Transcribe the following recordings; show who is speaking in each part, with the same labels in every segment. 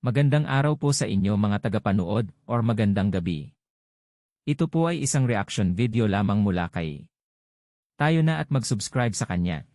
Speaker 1: Magandang araw po sa inyo mga tagapanood or magandang gabi. Ito po ay isang reaction video lamang mula kay. Tayo na at mag-subscribe sa kanya.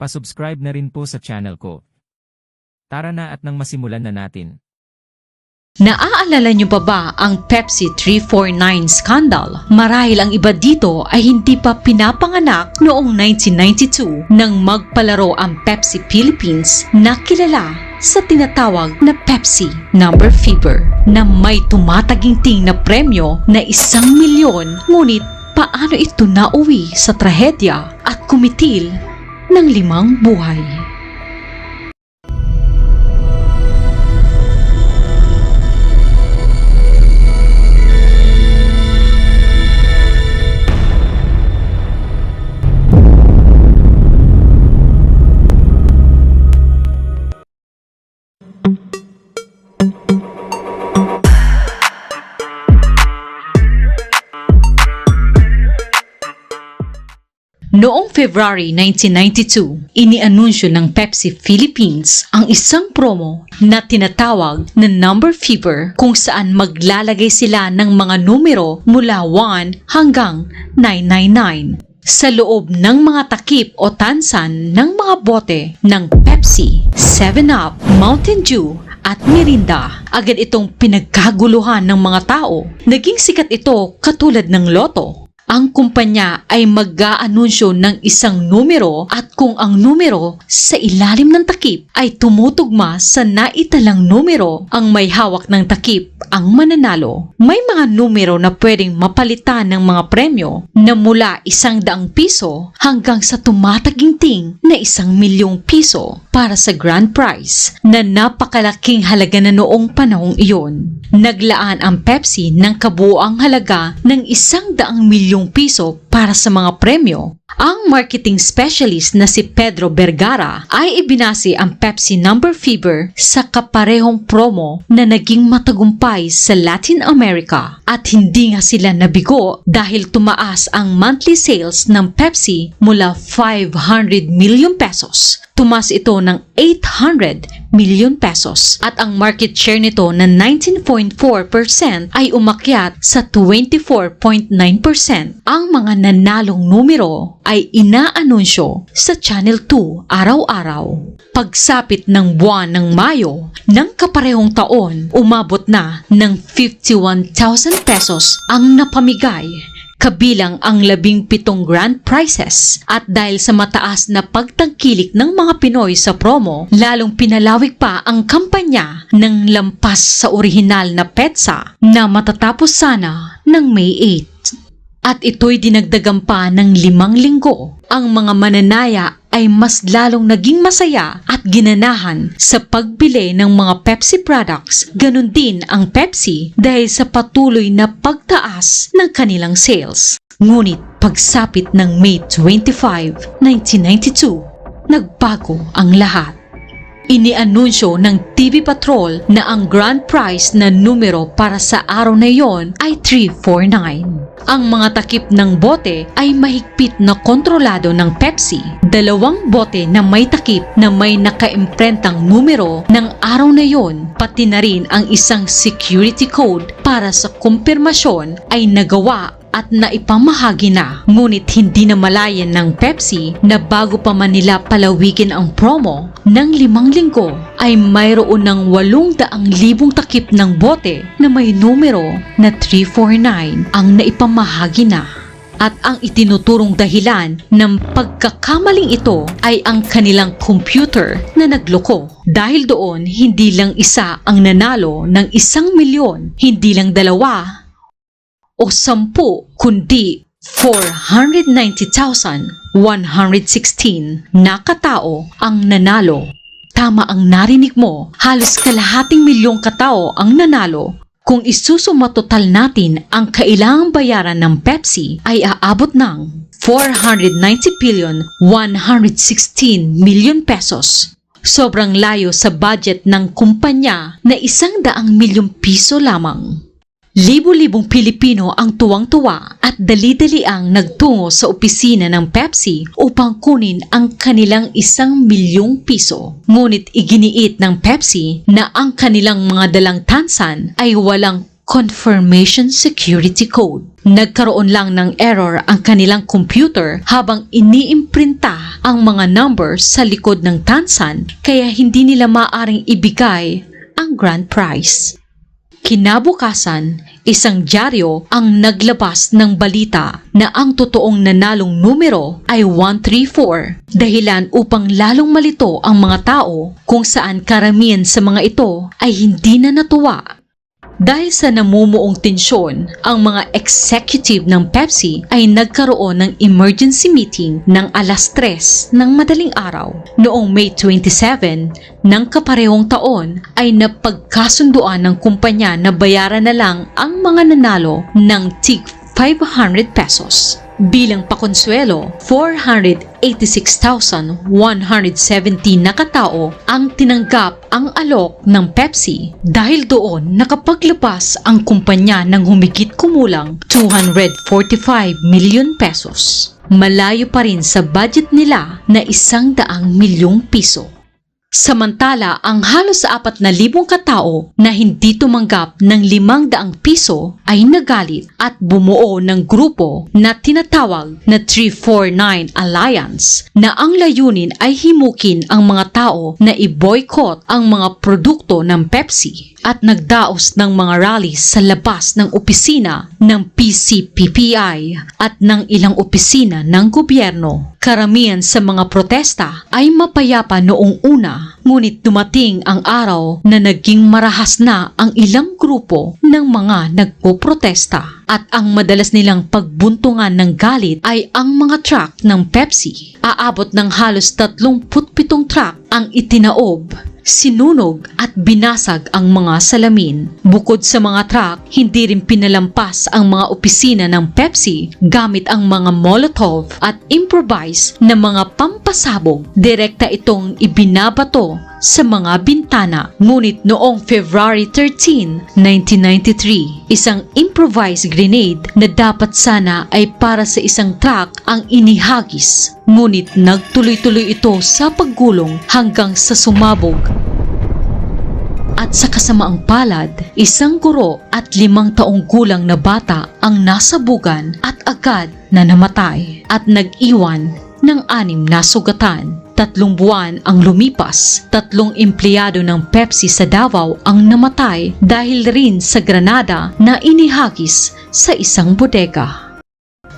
Speaker 1: Pasubscribe na rin po sa channel ko. Tara na at nang masimulan na natin.
Speaker 2: Naaalala niyo pa ba ang Pepsi 349 scandal? Marahil ang iba dito ay hindi pa pinapanganak noong 1992 nang magpalaro ang Pepsi Philippines na kilala sa tinatawag na Pepsi Number Fever na may tumataginting na premyo na isang milyon ngunit paano ito nauwi sa trahedya at kumitil ng limang buhay? Noong February 1992, inianunsyo ng Pepsi Philippines ang isang promo na tinatawag na Number Fever kung saan maglalagay sila ng mga numero mula 1 hanggang 999 sa loob ng mga takip o tansan ng mga bote ng Pepsi, 7-Up, Mountain Dew at Mirinda. Agad itong pinagkaguluhan ng mga tao. Naging sikat ito katulad ng loto ang kumpanya ay mag-aanunsyo ng isang numero at kung ang numero sa ilalim ng takip ay tumutugma sa naitalang numero, ang may hawak ng takip ang mananalo. May mga numero na pwedeng mapalitan ng mga premyo na mula isang daang piso hanggang sa tumataginting na isang milyong piso para sa grand prize na napakalaking halaga na noong panahong iyon. Naglaan ang Pepsi ng kabuoang halaga ng isang daang milyong piso para sa mga premyo. Ang marketing specialist na si Pedro Vergara ay ibinasi ang Pepsi Number Fever sa kaparehong promo na naging matagumpay sa Latin America. At hindi nga sila nabigo dahil tumaas ang monthly sales ng Pepsi mula 500 million pesos. Tumas ito ng 800 million pesos. At ang market share nito na 19.4% ay umakyat sa 24.9%. Ang mga nanalong numero ay inaanunsyo sa Channel 2 araw-araw. Pagsapit ng buwan ng Mayo ng kaparehong taon, umabot na ng 51,000 pesos ang napamigay kabilang ang labing pitong grand prizes. At dahil sa mataas na pagtangkilik ng mga Pinoy sa promo, lalong pinalawig pa ang kampanya ng lampas sa orihinal na petsa na matatapos sana ng May 8. At ito'y dinagdagan pa ng limang linggo. Ang mga mananaya ay mas lalong naging masaya at ginanahan sa pagbili ng mga Pepsi products. Ganon din ang Pepsi dahil sa patuloy na pagtaas ng kanilang sales. Ngunit pagsapit ng May 25, 1992, nagbago ang lahat. Inianunsyo ng TV Patrol na ang grand prize na numero para sa araw na iyon ay 349. Ang mga takip ng bote ay mahigpit na kontrolado ng Pepsi. Dalawang bote na may takip na may nakaimprentang numero ng araw na iyon, pati na rin ang isang security code para sa kumpirmasyon ay nagawa at naipamahagi na. Ngunit hindi na malayan ng Pepsi na bago pa man nila palawigin ang promo, ng limang linggo ay mayroon ng walong daang libong takip ng bote na may numero na 349 ang naipamahagi na. At ang itinuturong dahilan ng pagkakamaling ito ay ang kanilang computer na nagloko. Dahil doon, hindi lang isa ang nanalo ng isang milyon, hindi lang dalawa o sampu kundi 490,116 na katao ang nanalo. Tama ang narinig mo, halos kalahating milyong katao ang nanalo. Kung isusuma total natin ang kailangang bayaran ng Pepsi ay aabot ng 490 billion 116 million pesos. Sobrang layo sa budget ng kumpanya na isang daang milyong piso lamang. Libo-libong Pilipino ang tuwang-tuwa at dali-dali ang nagtungo sa opisina ng Pepsi upang kunin ang kanilang isang milyong piso. Ngunit iginiit ng Pepsi na ang kanilang mga dalang tansan ay walang Confirmation Security Code. Nagkaroon lang ng error ang kanilang computer habang iniimprinta ang mga numbers sa likod ng tansan kaya hindi nila maaring ibigay ang grand prize. Kinabukasan, isang dyaryo ang naglabas ng balita na ang totoong nanalong numero ay 134 dahilan upang lalong malito ang mga tao kung saan karamihan sa mga ito ay hindi na natuwa dahil sa namumuong tensyon, ang mga executive ng Pepsi ay nagkaroon ng emergency meeting ng alas 3 ng madaling araw. Noong May 27 ng kaparehong taon ay napagkasunduan ng kumpanya na bayaran na lang ang mga nanalo ng tig 500 pesos. Bilang pakonsuelo, 486,117 na katao ang tinanggap ang alok ng Pepsi dahil doon nakapaglabas ang kumpanya ng humigit kumulang 245 million pesos. Malayo pa rin sa budget nila na isang daang milyong piso. Samantala, ang halos apat na libong katao na hindi tumanggap ng limang daang piso ay nagalit at bumuo ng grupo na tinatawag na 349 Alliance na ang layunin ay himukin ang mga tao na i-boycott ang mga produkto ng Pepsi at nagdaos ng mga rally sa labas ng opisina ng PCPPI at ng ilang opisina ng gobyerno. Karamihan sa mga protesta ay mapayapa noong una, ngunit dumating ang araw na naging marahas na ang ilang grupo ng mga nagpoprotesta. At ang madalas nilang pagbuntungan ng galit ay ang mga truck ng Pepsi. Aabot ng halos 37 truck ang itinaob sinunog at binasag ang mga salamin. Bukod sa mga truck, hindi rin pinalampas ang mga opisina ng Pepsi gamit ang mga molotov at improvise na mga pampasabog. Direkta itong ibinabato sa mga bintana. Ngunit noong February 13, 1993, isang improvised grenade na dapat sana ay para sa isang truck ang inihagis. Ngunit nagtuloy-tuloy ito sa paggulong hanggang sa sumabog at sa kasamaang palad, isang guro at limang taong gulang na bata ang nasabugan at agad na namatay at nag-iwan ng anim na sugatan. Tatlong buwan ang lumipas, tatlong empleyado ng Pepsi sa Davao ang namatay dahil rin sa granada na inihagis sa isang bodega.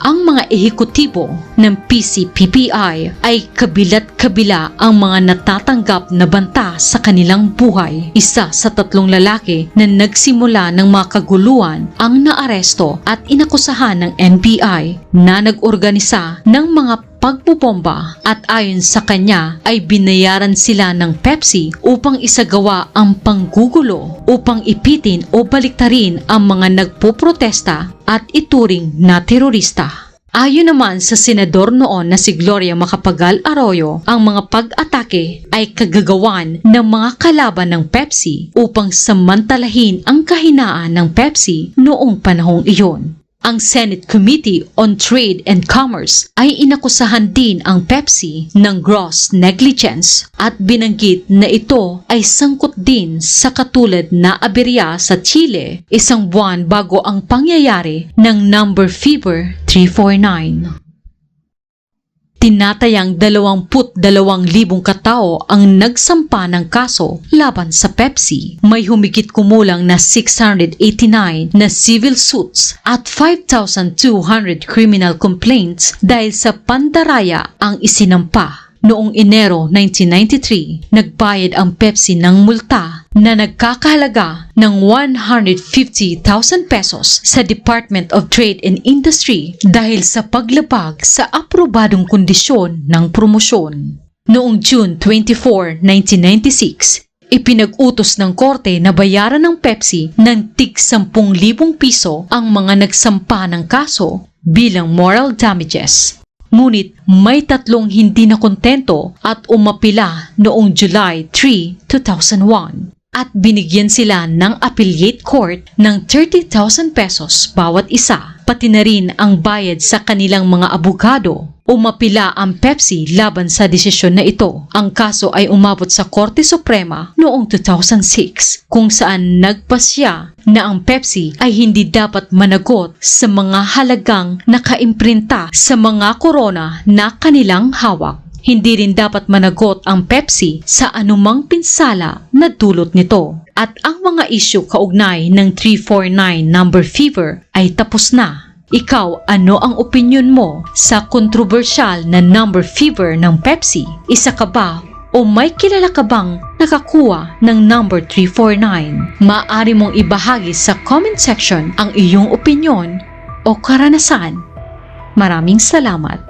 Speaker 2: Ang mga ehekutibo ng PCPPI ay kabilat-kabila ang mga natatanggap na banta sa kanilang buhay. Isa sa tatlong lalaki na nagsimula ng mga kaguluhan ang naaresto at inakusahan ng NBI na nag-organisa ng mga pagbubomba at ayon sa kanya ay binayaran sila ng Pepsi upang isagawa ang panggugulo upang ipitin o baliktarin ang mga nagpoprotesta at ituring na terorista. Ayon naman sa senador noon na si Gloria Macapagal Arroyo, ang mga pag-atake ay kagagawan ng mga kalaban ng Pepsi upang samantalahin ang kahinaan ng Pepsi noong panahong iyon. Ang Senate Committee on Trade and Commerce ay inakusahan din ang Pepsi ng gross negligence at binanggit na ito ay sangkot din sa katulad na aberya sa Chile isang buwan bago ang pangyayari ng number fever 349. Tinatayang 22,000 katao ang nagsampa ng kaso laban sa Pepsi. May humigit kumulang na 689 na civil suits at 5,200 criminal complaints dahil sa pandaraya ang isinampa. Noong Enero 1993, nagbayad ang Pepsi ng multa na nagkakahalaga ng 150,000 pesos sa Department of Trade and Industry dahil sa paglabag sa aprobadong kondisyon ng promosyon. Noong June 24, 1996, Ipinag-utos ng korte na bayaran ng Pepsi ng tig 10,000 piso ang mga nagsampa ng kaso bilang moral damages. Ngunit may tatlong hindi na kontento at umapila noong July 3, 2001. At binigyan sila ng affiliate court ng 30,000 pesos bawat isa, pati na rin ang bayad sa kanilang mga abogado. Umapila ang Pepsi laban sa desisyon na ito. Ang kaso ay umabot sa Korte Suprema noong 2006 kung saan nagpasya na ang Pepsi ay hindi dapat managot sa mga halagang nakaimprinta sa mga korona na kanilang hawak. Hindi rin dapat managot ang Pepsi sa anumang pinsala na dulot nito. At ang mga isyu kaugnay ng 349 number fever ay tapos na. Ikaw, ano ang opinion mo sa kontrobersyal na number fever ng Pepsi? Isa ka ba o may kilala ka bang nakakuha ng number 349? Maaari mong ibahagi sa comment section ang iyong opinion o karanasan. Maraming salamat.